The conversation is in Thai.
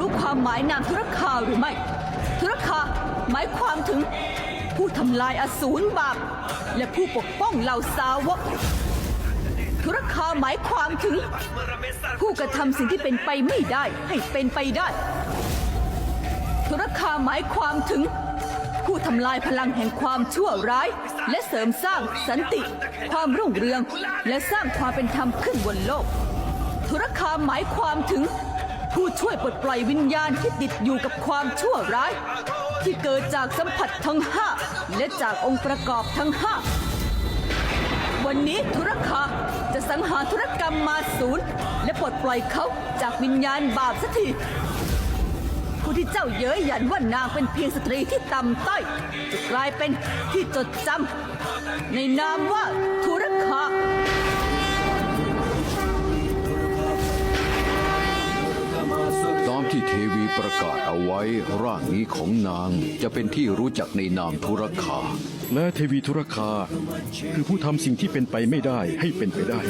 รู้ความหมายนามธุรคาหรือไม่ ธุรคาหมายความถึง ผู้ทำลายอสูรบาปและผู้ปกป้องเหล่าสาวก ธุรคาหมายความถึง ผู้กระทำสิ่งที่เป็นไปไม่ได้ให้เป็นไปได้ ธุรคาหมายความถึง ผู้ทำลายพลังแห่งความชั่วร้าย และเสริมสร้างสันติ ความรุ่งเรือง และสร้างความเป็นธรรมขึ้นบนโลก ธุรคาหมายความถึง ผู้ช่วยปลดปล่อยวิญญาณที่ติดอยู่กับความชั่วร้าย ที่เกิดจากสัมผัสทั้งห้าและจากองค์ประกอบทั้งห้าวันนี้ธุรคาจะสังหารธุรกรรมมาศูนย์และปลดปล่อยเขาจากวิญญาณบาปสักทีผู้ที่เจ้าเย้ยหยันว่านางเป็นเพียงสตรีที่ต่ำต้อยจะกลายเป็นที่จดจำในนามว่าธุร ที่เทวีประกาศเอาไว้ร่างนี้ของนางจะเป็นที่รู้จักในนามธุรคา และเทวีธุรคา คือผู้ทำสิ่งที่เป็นไปไม่ได้ให้เป็นไปได้